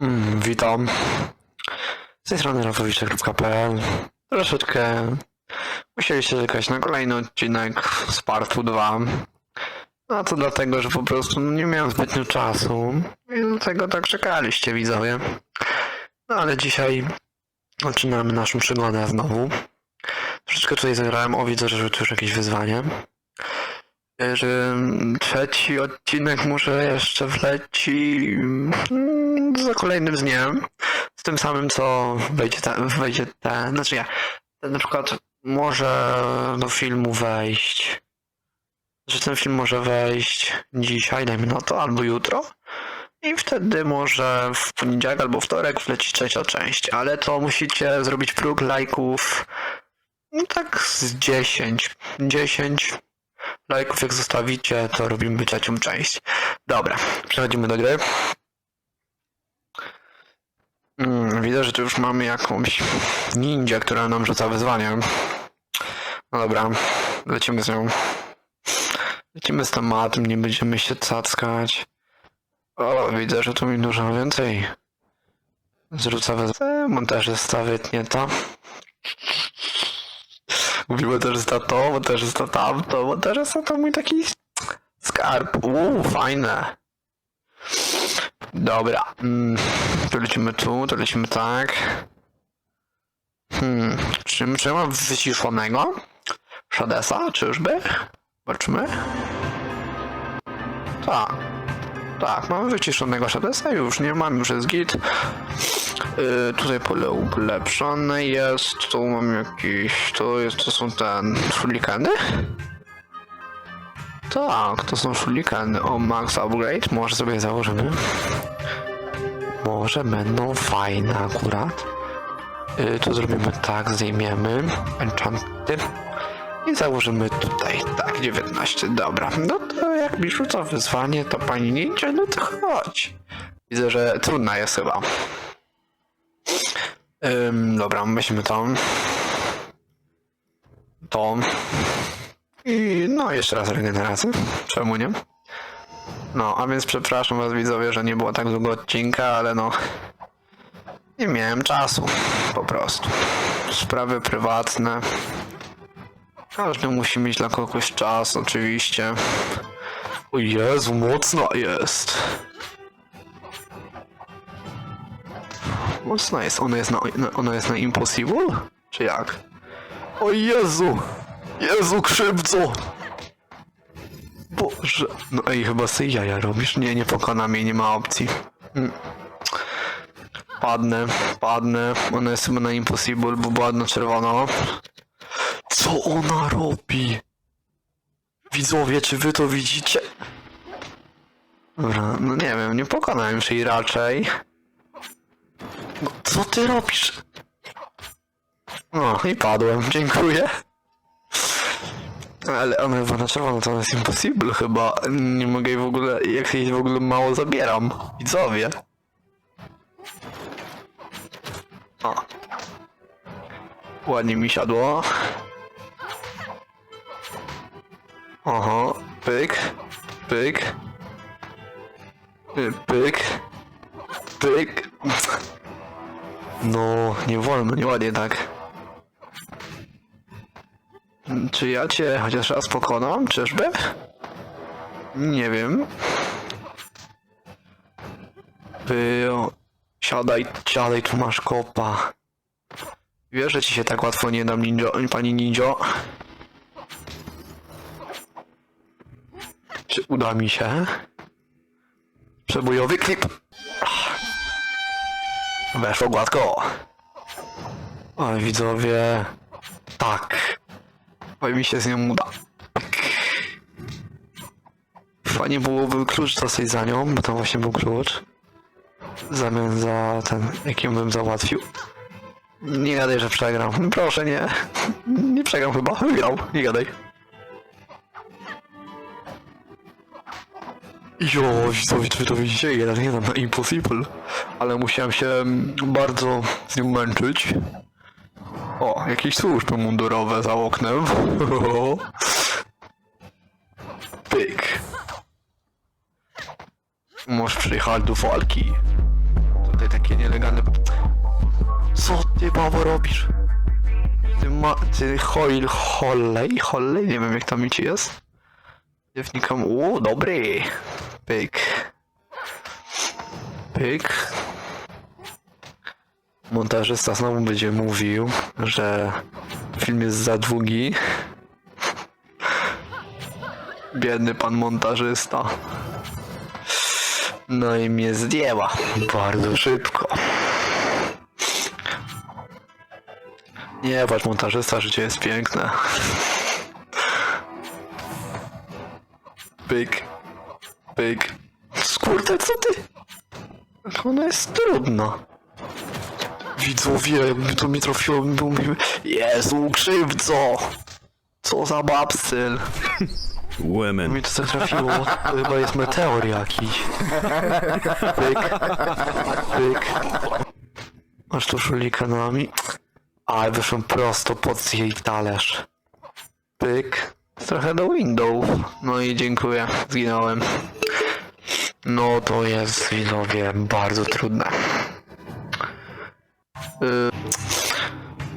Mm, witam. Z tej strony rafowicze.pl Troszeczkę musieliście czekać na kolejny odcinek z partu 2. No to dlatego, że po prostu no, nie miałem zbytnio czasu i dlatego tak czekaliście widzowie. No ale dzisiaj zaczynamy naszą przygodę znowu. Troszeczkę tutaj zagrałem, o widzę, że tu już jakieś wyzwanie. Trzeci odcinek może jeszcze wleci mm, za kolejnym dniem. Z tym samym, co wejdzie ten, wejdzie ten, znaczy ja, ten na przykład może do filmu wejść, że ten film może wejść dzisiaj, dajmy na to, albo jutro. I wtedy może w poniedziałek albo wtorek wleci trzecia część, ale to musicie zrobić próg lajków, no tak z 10, 10 lajków jak zostawicie, to robimy trzecią część. Dobra, przechodzimy do gry. Mm, widzę, że tu już mamy jakąś ninja, która nam rzuca wyzwanie. No dobra, lecimy z nią. Lecimy z tematem, nie będziemy się cackać. O, widzę, że tu mi dużo więcej zrzuca wyzwanie. Montażysta wytnie to. Mówimy też za to, za tamto, za to mój taki skarb. Uuu, fajne. Dobra, mm, to lecimy tu, to lecimy tak. Hmm, czy, czy mam wyciszonego? Shadesa, czyżby? Zobaczmy. Tak. Tak, mamy wyciszonego Shadesa już, nie mam, już jest git. Yy, tutaj pole ulepszone jest, tu mam jakiś, to jest, to są ten, szulikany? Tak, to są szulikany, o max upgrade, może sobie założymy. Może będą fajne akurat. Yy, tu zrobimy tak, zdejmiemy enchanty i założymy tutaj, tak, 19, dobra. No to jak mi rzuca wyzwanie, to pani nie idzie, no to chodź. Widzę, że trudna jest chyba. Ym, dobra, weźmy to. To. I no, jeszcze raz regenerację. Czemu nie? No, a więc przepraszam was widzowie, że nie było tak długo odcinka, ale no... Nie miałem czasu, po prostu. Sprawy prywatne. Każdy musi mieć dla kogoś czas, oczywiście. O Jezu, mocna jest. Mocna jest. Ona jest na, na- ona jest na Impossible? Czy jak? O Jezu! Jezu, krzywdzo! Boże. No ej, chyba sobie jaja robisz? Nie, nie pokona mnie, nie ma opcji. Mm. Padnę, padnę. Ona jest chyba na Impossible, bo była na czerwono. Co ona robi? Widzowie, czy wy to widzicie? Dobra, no nie wiem, nie pokonałem się raczej. Co ty robisz? No i padłem, dziękuję. Ale ona na czerwono to jest impossible chyba. Nie mogę jej w ogóle, jak jej w ogóle mało zabieram. Widzowie. O. Ładnie mi siadło. Oho, pyk, pyk, y, pyk, pyk. No, nie wolno, nieładnie tak. Czy ja cię chociaż raz pokonam? Czyżby? Nie wiem. By... Siadaj, siadaj, tu masz kopa. Wiesz, że ci się tak łatwo nie dam, ninjo, pani ninjo. Czy uda mi się? Przebojowy klip. Weszło gładko. Oj, widzowie. Tak. Oj, mi się z nią uda. Fajnie byłoby klucz dostać za nią, bo tam właśnie był klucz. W zamian za ten, jaki bym załatwił. Nie gadaj, że przegram. Proszę, nie. Nie przegram chyba. Wygrał. Nie gadaj. Jo, widzowie, wy to widzicie? Jeden, jeden na Impossible. Ale musiałem się bardzo z nią męczyć. O, jakieś służby mundurowe za oknem. Możesz przyjechać do walki. Tutaj Co ty, babo, robisz? Ty ma... Ty Hoil... Hollej? Hollej? Nie wiem, jak tam ci jest. Wnikam... O, dobry! Pyk. Pyk. Montażysta znowu będzie mówił, że film jest za długi. Biedny pan montażysta. No i mnie zdjęła. Bardzo szybko. Nie, patrz montażysta, życie jest piękne. Pyk. Pyk. Skurde, co ty? Ona jest trudna. Widzowie, jakby to mi trafiło, bym miły. Jezu, krzywdzo! Co za babsyl. Women. Mi to tak trafiło, to chyba jest meteor jakiś. Pyk. Pyk. Masz tu szulika nami. A, wyszłem prosto pod jej talerz. Pyk. Trochę do window. No i dziękuję, zginąłem. No to jest, widzowie, bardzo trudne. Yy,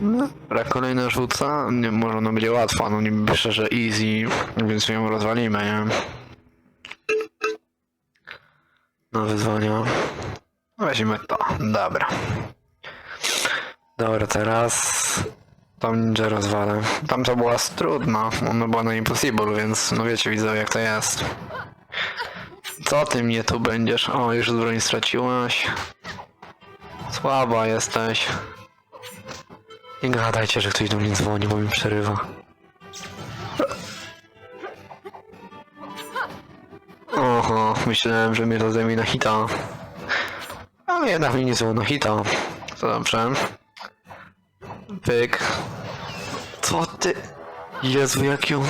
no, kolejna rzuca. Nie, może ona będzie łatwa, no niby że easy, więc ją rozwalimy, nie? No wyzwania. Weźmy to, dobra. Dobra, teraz tam ninja rozwalę. Tam to była trudna, ona była na impossible, więc no wiecie widzę jak to jest. Co ty mnie tu będziesz? O, już broń straciłaś. Słaba jesteś. Nie gadajcie, że ktoś do mnie dzwoni, bo mi przerywa. Oho, myślałem, że mnie to zajmie na hita. Ale jednak mnie nie zło na hita. To dobrze. Pyk. Co ty? Jezu, jak ją